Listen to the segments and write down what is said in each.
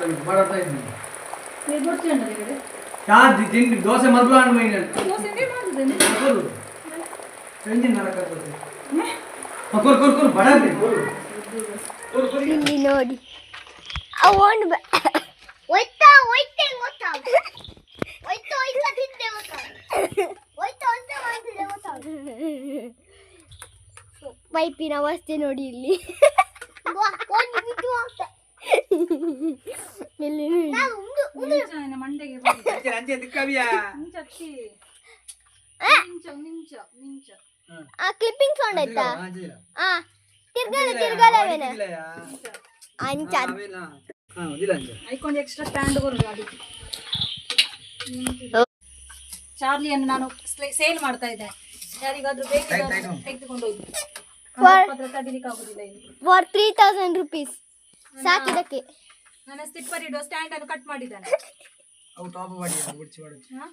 ನೀವು ನಿಮಗೆ ತಿಂಡಿ ದೋಸೆ ಮೊದಲು ಹಣ್ಣು ಮೈನ ಮಾಡಿದ್ದೇನೆ ನರಕಾಗ್ತದೆ ಕೊರು ಕೊರು ಬಡ ಇಲ್ಲಿ ನೋಡಿ. ಅವನು ಒಯ್ತಾ ಒಯ್ತೆ ಗೊತ್ತಾ? ಒಯ್ತಾ ಒಯ್ತಾ ತಿಂದೆ ಗೊತ್ತಾ? ಒಯ್ತಾ ಒಯ್ತಾ ಮಾಡ್ತಿದ್ದೆ ಗೊತ್ತಾ? ಪೈಪಿನ ಅವಸ್ಥೆ ನೋಡಿ ಇಲ್ಲಿ ಒಂದು ಬಿಟ್ಟು ಹೋಗ್ತಾ ಇಲ್ಲಿ ನೋಡಿ. ನಿನ್ನ ಮಂಡೆಗೆ ಅಂಚೆ ದಿಕ್ಕವಿಯಾ ನಿಂಚ ಅಕ್ಕಿ ನಿಂಚ ನಿಂಚ ನಿಂಚ ಆ ಕ್ಲಿಪ್ಪಿಂಗ್ ಸೌಂಡ್ ಆಯ್ತಾ ಆ ತಿರ್ಗಲ ಅಂಚ ಹಾ ಇಲ್ಲ ಅಂಚೆ ಐಕೊಂಡು ಎಕ್ಸ್ಟ್ರಾ ಸ್ಟ್ಯಾಂಡ್ ಚಾರ್ಲಿಯನ್ನು ನಾನು ಸೇಲ್ ಮಾಡ್ತಾ ಇದ್ದೆ. ಯಾರಿಗಾದ್ರೂ ಬೇಕಿದ್ರೆ ತೆಗೆದುಕೊಂಡು ಹೋಗಿ. ಫಾರ್ ತ್ರೀ ತೌಸಂಡ್ ರುಪೀಸ್ ಸಾಕಿದಕ್ಕೆ ನನ್ನ ಸ್ಟಿಪ್ಪರ್ ಇಡೋ ಸ್ಟ್ಯಾಂಡ್ ಅನ್ನು ಕಟ್ ಮಾಡಿದ್ದಾನೆ. ಅವು ಟಾಪ್ ಮಾಡಿ ಬಿಡ್ಸಿ ಮಾಡಿ ಹಾ?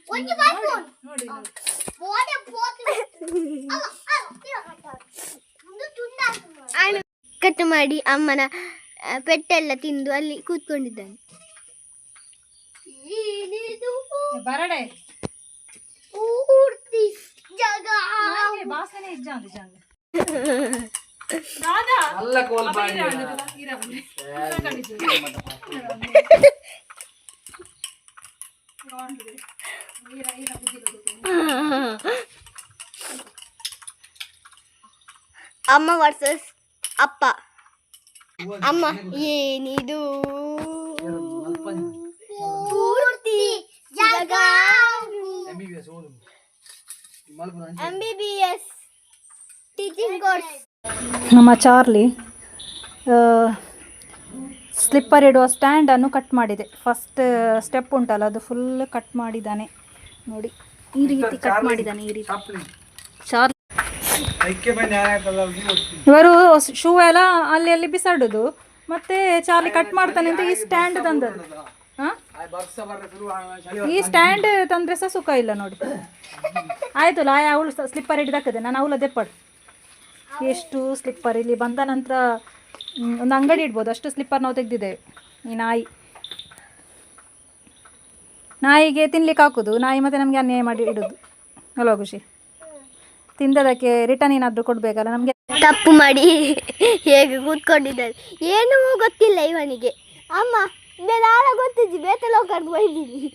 ನೋಡಿ ನೋಡಿ. ಕಟ್ ಮಾಡಿ ಅಮ್ಮನ ಆ, ಪೆಟ್ಟೆಲ್ಲ ತಿಂದು ಅಲ್ಲಿ ಕೂತ್ಕೊಂಡಿದ್ದಾನೆ ಬರಡೆ ಪೂರ್ತಿ ಜಾಗ ಹಾಗೆ ವಾಸನೆ ಇಜ್ಜ ಅಂದ್ ಜಾಗ ದಾದಾ ಅಲ್ಲ ಕೋಲ್ ಬಾಡಿ ಇರ ಅಮ್ಮ ವರ್ಸಸ್ ಅಪ್ಪ ಅಮ್ಮ ಏನಿದು ಪೂರ್ತಿ ಜಾಗ ಎಂ ಬಿ ಬಿ ಎಸ್ ಓದು ಮಲ್ಪುರ ಅಂಚೆ M B B S teaching course ನಮ್ಮ ಚಾರ್ಲಿ ಸ್ಲಿಪ್ಪರ್ ಇಡುವ ಸ್ಟ್ಯಾಂಡನ್ನು ಕಟ್ ಮಾಡಿದೆ. ಫಸ್ಟ್ ಸ್ಟೆಪ್ ಉಂಟಲ್ಲ ಅದು ಫುಲ್ ಕಟ್ ಮಾಡಿದ್ದಾನೆ. ನೋಡಿ ಈ ರೀತಿ ಕಟ್ ಮಾಡಿದ್ದಾನೆ ಈ ರೀತಿ. ಇವರು ಶೂ ಎಲ್ಲ ಅಲ್ಲಿ ಅಲ್ಲಿ ಬಿಸಾಡುದು. ಮತ್ತೆ ಚಾರ್ಲಿ ಕಟ್ ಮಾಡ್ತಾನೆ ಅಂತ ಈ ಸ್ಟ್ಯಾಂಡ್ ತಂದದ್ದು. ಈ ಸ್ಟ್ಯಾಂಡ್ ತಂದ್ರೆ ಸಹ ಸುಖ ಇಲ್ಲ ನೋಡಿ. ಆಯ್ತು ಲಾಯ ಅವಳು ಸ್ಲಿಪ್ಪರ್ ಹಿಡಿದಾಕದೆ ನಾನು ಅವಳ ಪಡ್. ಎಷ್ಟು ಸ್ಲಿಪ್ಪರ್ ಇಲ್ಲಿ ಬಂದ ನಂತರ ಒಂದು ಅಂಗಡಿ ಇಡ್ಬೋದು. ಅಷ್ಟು ಸ್ಲಿಪ್ಪರ್ ನಾವು ತೆಗೆದಿದ್ದೇವೆ ಈ ನಾಯಿ. ನಾಯಿಗೆ ತಿನ್ಲಿಕ್ಕೆ ಹಾಕೋದು. ನಾಯಿ ಮತ್ತೆ ನಮಗೆ ಅನ್ಯಾಯ ಮಾಡಿ ಇಡೋದು. ಅಲ್ವಾ ಖುಷಿ. ತಿಂದದಕ್ಕೆ ರಿಟರ್ನ್ ಏನಾದರೂ ಕೊಡಬೇಕಲ್ಲ? ನಮಗೆ ತಪ್ಪು ಮಾಡಿ ಹೇಗೆ ಕೂತ್ಕೊಂಡಿದ್ದಾರೆ? ಏನೂ ಗೊತ್ತಿಲ್ಲ ಇವನಿಗೆ. ಅಮ್ಮ ನಾಳ ಗೊತ್ತಿದ್ದು ಬೇತಲ ಕರ್ಕೊಂಡು ಹೋಗಿದ್ದೀನಿ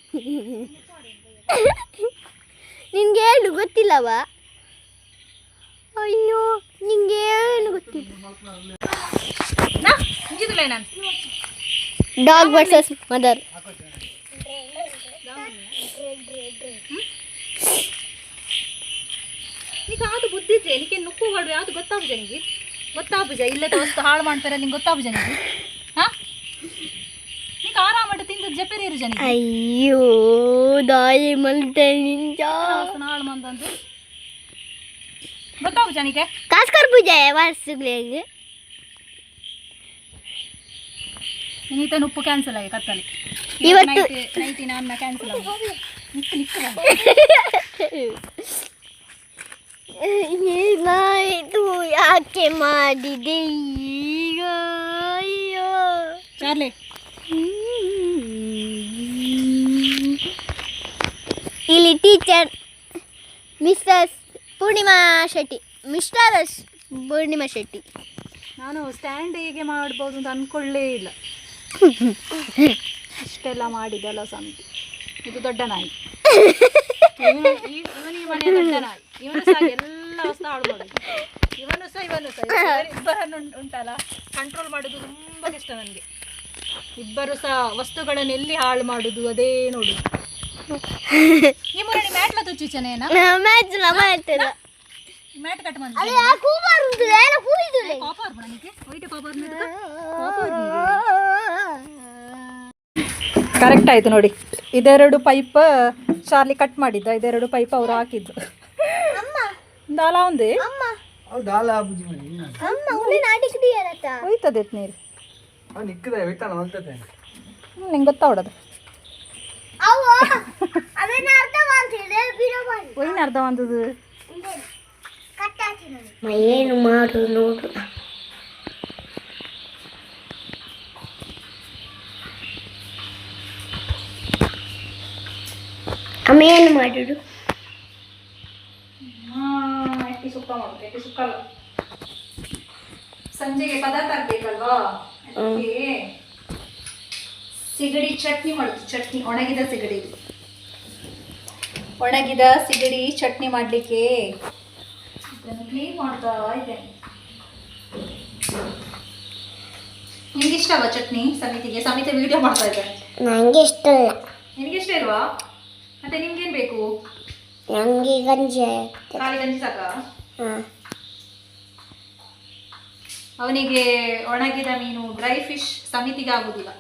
ನಿನ್ಗೆ ಏನು ಗೊತ್ತಿಲ್ಲವ? ಅಯ್ಯೋ ನಿಂಗೆ ಏನು ಗೊತ್ತಿಲ್ಲ ಡಾಗ್ ವರ್ಸಸ್ ಮದರ್ ಈಗ ಅದು ಬುದ್ಧಿ ಇದ್ರೆ? ನಿಕ್ಕೆ ನುಕ್ಕು ಹೊಡು ಯಾವುದು ಗೊತ್ತಾಗುಜ ನಿಮಗೆ ಗೊತ್ತಾಗುಜ ಇಲ್ಲದ ವಸ್ತು ಹಾಳು ಮಾಡ್ತಾರೆ ನಿಂಗೆ ಗೊತ್ತಾಗುಜ ನಿಮಗೆ ಹಾಂ? ನಿಂಗೆ ಆರಾಮ ತಿಂದು ಜಪೇರಿ ಇರು ಜನ ಅಯ್ಯೋ ದಾಯಿ ಮಲ್ತೆ ನಿಂಜ. ವಸ್ತುನ ಹಾಳು ಮಂದಂದು ಗೊತ್ತಾಗುಜ ನಿಗೆ ಕಾಸ್ಕರ್ ಪೂಜೆ ವರ್ಷಗಳಿಗೆ ನೀತ ಉಪ್ಪು ಕ್ಯಾನ್ಸಲ್ ಆಗಿ ಕತ್ತಲೆ ಇವತ್ತು- ನೈಟಿನ ಅನ್ನ ಕ್ಯಾನ್ಸಲ್ ಆಗಿ ನಿಕ್ಕು ನಿಕ್ಕು ಬಾ. ಏನಾಯಿತು ಯಾಕೆ ಮಾಡಿದೆ ಈಗ ಅಯ್ಯೋ ಚಾರ್ಲಿ ಇಲ್ಲಿ teacher mister Purnima Shetty mister Purnima Shetty. ನಾನು ಸ್ಟ್ಯಾಂಡ್ ಹೇಗೆ ಮಾಡ್ಬೋದು ಅಂತ ಅಂದ್ಕೊಳ್ಳೇ ಇಲ್ಲ. ಅಷ್ಟೆಲ್ಲ ಮಾಡಿದೆಲ್ಲ ಸಂತಿ. ಇದು ದೊಡ್ಡ ನಾಯಿ. ಇವನು ದೊಡ್ಡ ನಾಯಿ. ಇವನು ಸಹ ಎಲ್ಲ ಹಾಳು ಮಾಡೋದು ಇವನು ಸಹ ಇವನು ಸಹ. ಇಬ್ಬರು- ಇಬ್ಬರನ್ನು ಉಂಟು- ಉಂಟಲ್ಲ? ಕಂಟ್ರೋಲ್ ಮಾಡೋದು ತುಂಬ ಕಷ್ಟ ನನಗೆ. ಇಬ್ಬರು ಸಹ ವಸ್ತುಗಳನ್ನು ಎಲ್ಲಿ ಹಾಳು ಮಾಡುದು, ಅದೇ ನೋಡು ಮ್ಯಾಚ್ ಮ್ಯಾಟ್ ಕಟ್ ಮಾಡಿ ಅದೇ ವೈಟ್ ಕರೆಕ್ಟ್ ಆಯ್ತು ನೋಡಿ. ಇದೆರಡು ಪೈಪ್ ಶಾರ್ಲಿ ಕಟ್ ಮಾಡಿದ್ದ. ಇದೆರಡು ಪೈಪ್ ಅವ್ರು ಹಾಕಿದ್ದು. ದಾಲ ಒಂದೇ ಹೋಯ್ತದೆ ನೀರು. ನಿಂಗೆ ಗೊತ್ತಾವಡದು ಏನು ಅರ್ಧ ಒಂದದು ಏನು ಮಾಡು ನೋಡು. ಅಮ್ಮ ಏನು ಮಾಡಿಡು ಸುಕ್ಕ ಮಾಡಬೇಕು ಸುಕ್ಕ ಸಂಜೆಗೆ ಪದ ತರ್ಬೇಕಲ್ವಾ ಅದಕ್ಕೆ ಸಿಗಡಿ ಚಟ್ನಿ ಮಾಡುದು ಚಟ್ನಿ ಒಣಗಿದ ಸಿಗಡಿ. ಒಣಗಿದ ಸಿಗಡಿ ಚಟ್ನಿ ಮಾಡಲಿಕ್ಕೆ? ಇದನ್ನು ಕ್ಲೀನ್ ಮಾಡ್ತಾ ಇದ್ದೇನೆ ನಿಮ್ಗೆ ಇಷ್ಟವಾ ಚಟ್ನಿ ಸಮಿತಿಗೆ? ಸಮಿತಿ ವಿಡಿಯೋ ಮಾಡ್ತಾ ಇದ್ದಾರೆ ನನಗೆ ಇಷ್ಟ ಇಲ್ಲ. ನಿನಗೆ ಇಷ್ಟ ಇಲ್ವಾ? ಮತ್ತೆ ನಿಮ್ಗೇನು ಬೇಕು? ನನಗೆ ಗಂಜಿ ಖಾಲಿ ಗಂಜಿ ಸಾಕಾ? ಹಾಂ. ಅವನಿಗೆ ಒಣಗಿದ ಮೀನು ಡ್ರೈ ಫಿಶ್ ಸಮಿತಿಗೆ ಆಗುದಿಲ್ಲ.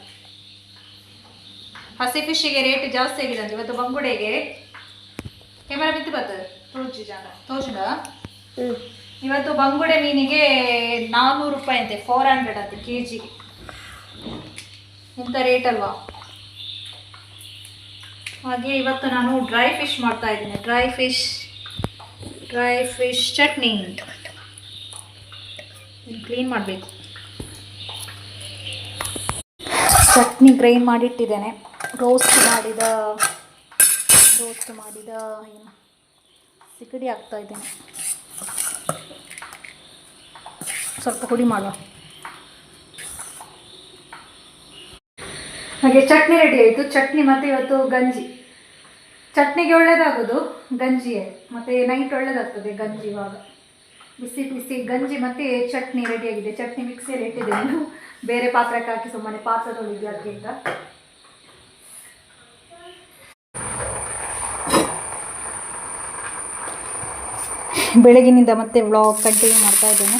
ಹಸಿ ಫಿಶ್ಗೆ ರೇಟ್ ಜಾಸ್ತಿ ಆಗಿದೆ ಅಂತ ಇವತ್ತು ಬಂಗುಡೆಗೆ ಕ್ಯಾಮರಾ ಬಿತ್ತು ಬರ್ತದೆ. ತೋರ್ಜಿ ಜನ. ಇವತ್ತು ಬಂಗುಡೆ ಮೀನಿಗೆ ನಾನ್ನೂರು ರೂಪಾಯಿ ಅಂತೆ ಫೋರ್ ಹಂಡ್ರೆಡ್ ಅಂತೆ ಕೆ ಜಿಗೆ ಇಂಥ ರೇಟ್ ಅಲ್ವಾ? ಹಾಗೆ ಇವತ್ತು ನಾನು ಡ್ರೈ ಫಿಶ್ ಮಾಡ್ತಾ ಇದ್ದೀನಿ. Dry fish dry fish chutney clean ಮಾಡಬೇಕು. ಚಟ್ನಿ ಗ್ರೈಂಡ್ ಮಾಡಿಟ್ಟಿದ್ದೇನೆ. ರೋಸ್ಟ್ ಮಾಡಿದ ರೋಸ್ಟ್ ಮಾಡಿದ ಏನು, ಸಿಗಡಿ ಆಗ್ತಾ ಇದ್ದೇನೆ ಸ್ವಲ್ಪ ಹುಡಿ ಮಾಡುವ. ಹಾಗೆ ಚಟ್ನಿ ರೆಡಿ ಆಯಿತು. ಚಟ್ನಿ ಮತ್ತು ಇವತ್ತು ಗಂಜಿ. ಚಟ್ನಿಗೆ ಒಳ್ಳೆಯದಾಗೋದು ಗಂಜಿಯೇ, ಮತ್ತು ನೈಟ್ ಒಳ್ಳೆಯದಾಗ್ತದೆ ಗಂಜಿ ಇವಾಗ. ಬಿಸಿ ಬಿಸಿ ಗಂಜಿ ಮತ್ತು ಚಟ್ನಿ ರೆಡಿಯಾಗಿದೆ ಚಟ್ನಿ ಮಿಕ್ಸಿಯಲ್ಲಿ ನಾನು ಬೇರೆ ಪಾತ್ರಕ್ಕೆ ಹಾಕಿ ಸುಮ್ಮನೆ ಪಾತ್ರ ತೊಳಿದ್ವಿ ಅದಕ್ಕಿಂತ ಬೆಳಗಿನಿಂದ ಮತ್ತೆ ವ್ಲಾಗ್ ಕಂಟಿನ್ಯೂ ಮಾಡ್ತಾ ಇದ್ದೇನೆ.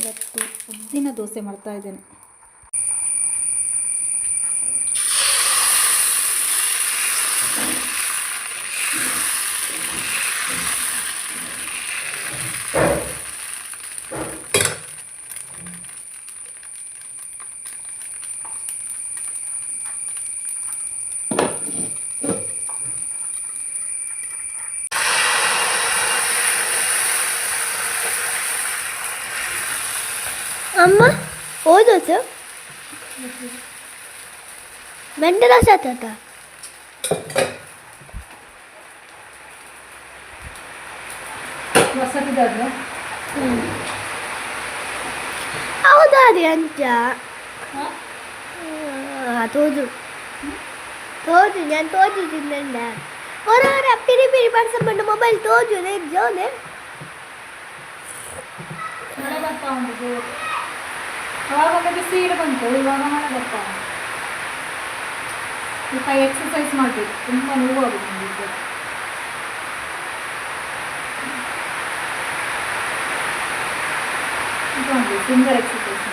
ಇವತ್ತು ಉದ್ದಿನ ದೋಸೆ ಮಾಡ್ತಾ ಇದ್ದೇನೆ. ಅಮ್ಮ ಓದೋದು ಮೆಂಟಲ ಸಾತ ಹೊಸದಿದ್ದಾದ್ರೆ ಹೌದಾರಿ ಅಂತ ತೋದು ತೋದು ನಾನು ತೋದಿದ್ದಂಡ ಹೊರಗಡೆ ಪಿರಿ ಪಿರಿ ಪಡಿಸ್ಕೊಂಡು ಮೊಬೈಲ್ ತೋಜು ಜೋನೆ ಮಳೆ ಬರ್ತಾ ಉಂಟು ಜೋರು ಅವಾಗ ಬಿಸಿ ಇರು ಬಂತು ಇವಾಗ ಮಳೆ ಬರ್ತಾ ಉಂಟು ಸ್ವಲ್ಪ ಎಕ್ಸಸೈಸ್ ಮಾಡಬೇಕು ತುಂಬ ನೋವಾಗುತ್ತೆ ನನಗೆ ಫಿಂಗರ್ ಎಕ್ಸಸೈಸ್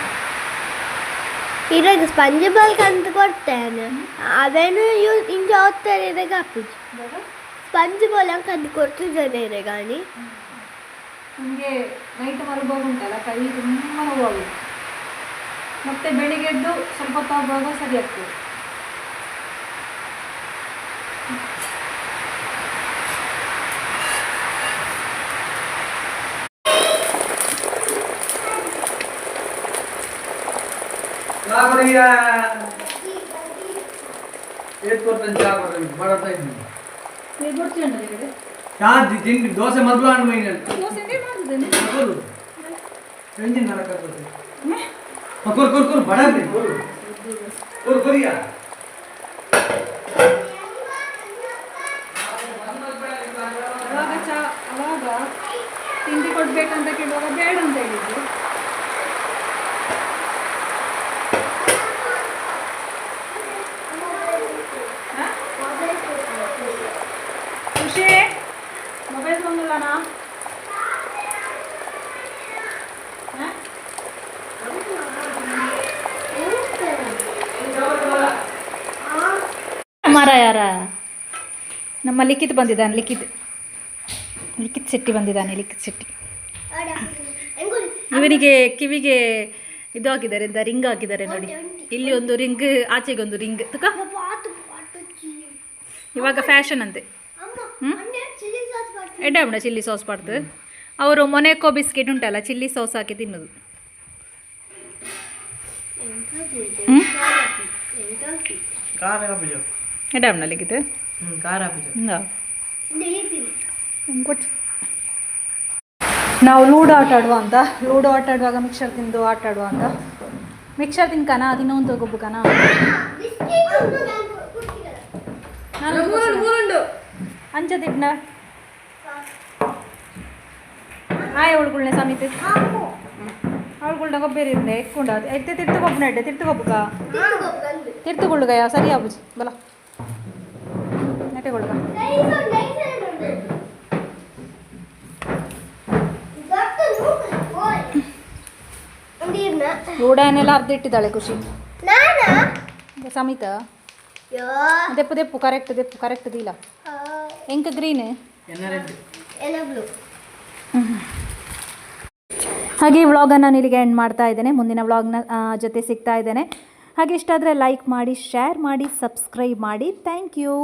ಇರಾಗ ಸ್ಪಂಜ್ ಬಾಲ್ಕ್ ಅಂತ ಕೊಡ್ತೇನೆ ಅವೇನು ಯೂ ಇಂಜ ಓದ್ತಾರೆ ಇರಾಗ ಹಾಕುದು ಸ್ಪಂಜ್ ಬಾಲ್ ಅಂಕ ಅದು ಕೊಡ್ತಿದ್ದಾನೆ ಇರಾಗಾಣಿ ನನಗೆ ನೈಟ್ ಮಲಗುವಾಗ ಉಂಟಲ್ಲ ಕೈ ತುಂಬ ನೋವಾಗುತ್ತೆ ಮತ್ತೆ ಬೆಳಿಗ್ಗೆ ಎದ್ದು ಸ್ವಲ್ಪ ಹೊತ್ತು ಆಗುವಾಗ ಸರಿ ಆಗ್ತದೆ. ಕೊಡ್ತಾನೆ ಇದ್ದೀನಿ. ತಿಂಡಿ ದೋಸೆ ಮೊದಲು ಹಣ್ಣು ಮೈನಲ್ಲಿ ಎಂಜಿನ್ ಕೊರು ಕೊರು ಕೊರು, ಬಡ ಕೊರು. ಕೊರು ಕೊರಿಯ ತಿಂಡಿ ಕೊಡ್ಬೇಕಂತ ಕೇಳುವಾಗ ಬೇಡ ಅಂತ ಹೇಳಿದ್ರು? ಖುಷಿ? ಮೊಬೈಲ್ ತೊಗೊಂಡಿಲ್ಲಣ್ಣ ಯಾರ? ನಮ್ಮ ಲಿಖಿತ್ ಬಂದಿದ್ದಾನೆ ಲಿಖಿತ್. ಲಿಖಿತ್ ಶೆಟ್ಟಿ ಬಂದಿದ್ದಾನೆ ಲಿಖಿತ್ ಶೆಟ್ಟಿ. ಇವನಿಗೆ ಕಿವಿಗೆ ಇದು ಹಾಕಿದ್ದಾರೆ ಎಂತ ರಿಂಗ್ ಹಾಕಿದ್ದಾರೆ ನೋಡಿ. ಇಲ್ಲಿ ಒಂದು ರಿಂಗ್ ಆಚೆಗೆ ಒಂದು ರಿಂಗ್ ತುಕ? ಇವಾಗ ಫ್ಯಾಷನ್ ಅಂತೆ. ಎಡ್ಡ ಬಿಡ ಚಿಲ್ಲಿ ಸಾಸ್ ಮಾಡ್ತದೆ ಅವರು ಮೊನೆಕೋ ಬಿಸ್ಕೆಟ್ ಉಂಟಲ್ಲ ಚಿಲ್ಲಿ ಸಾಸ್ ಹಾಕಿ ತಿನ್ನೋದು. ಹ್ಮ್? ಖಾರ ಬೀಜ ಕೊಟ್ಟು ನಾವು ಲೂಡೋ ಆಟ ಆಡುವ ಅಂತ. ಲೂಡೋ ಆಟ ಆಡುವಾಗ ಮಿಕ್ಸರ್ ತಿಂದು ಆಟ ಆಡುವ ಅಂತ. ಮಿಕ್ಸರ್ ತಿನ್ಕನ ದಿನೊಂದು ತಗೋಬೇಕನ ಅಂಚದಿಡ್ನ ಆಯ ಅವಳುಗಳ್ನೆ ಸಮಿತ. ಅವಳುಗಳ್ನ ಗೊಬ್ಬರ ಇರ್ನೆ ಇಟ್ಕೊಂಡು. ಅದು ಎತ್ತೆ ತಿರ್ತು ಗೊಬ್ಬನ ಇಡ್ಡೆ ತಿರ್ತು ಗೊಬ್ಬಕ ತಿರ್ತುಗೊಳ್ಳುಗಯ ಸರಿ ಆಬುಜಿ ಬಲ. ನೆಟ್ಟೆಗೊಳ್ಳುಗ ಲೂಡನೆಲ್ಲ ಅರ್ಧ ಇಟ್ಟಿದ್ದಾಳೆ ಖುಷಿ. ಸಮಿತ? ದೆಪ್ಪು ದೆಪ್ಪು ಕರೆಕ್ಟ್ ದೆಪ್ಪು ಕರೆಕ್ಟ್ ಇಲ್ಲ ಎಂಕ ಗ್ರೀನ್? ಎನ್ನ ರೆಡ್ ಎಲ್ಲ ಬ್ಲೂ ಹಾಗೆ ಈ ವ್ಲಾಗನ್ನು ನಾನು ಇಲ್ಲಿಗೆ ಎಂಡ್ ಮಾಡ್ತಾ ಇದ್ದೇನೆ. ಮುಂದಿನ ವ್ಲಾಗ್ನ ಜೊತೆ ಸಿಗ್ತಾ ಇದ್ದೇನೆ. ಹಾಗೆ ಇಷ್ಟ ಆದರೆ ಲೈಕ್ ಮಾಡಿ ಶೇರ್ ಮಾಡಿ ಸಬ್ಸ್ಕ್ರೈಬ್ ಮಾಡಿ. Thank you